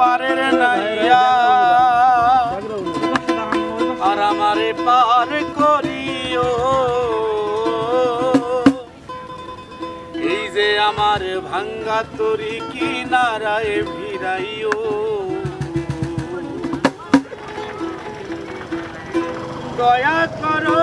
পারের নাইয়া। আর আমারে পার করিও। এই যে আমার ভাঙ্গা তরি কিনারায় ভিড়াইও। দয়া করো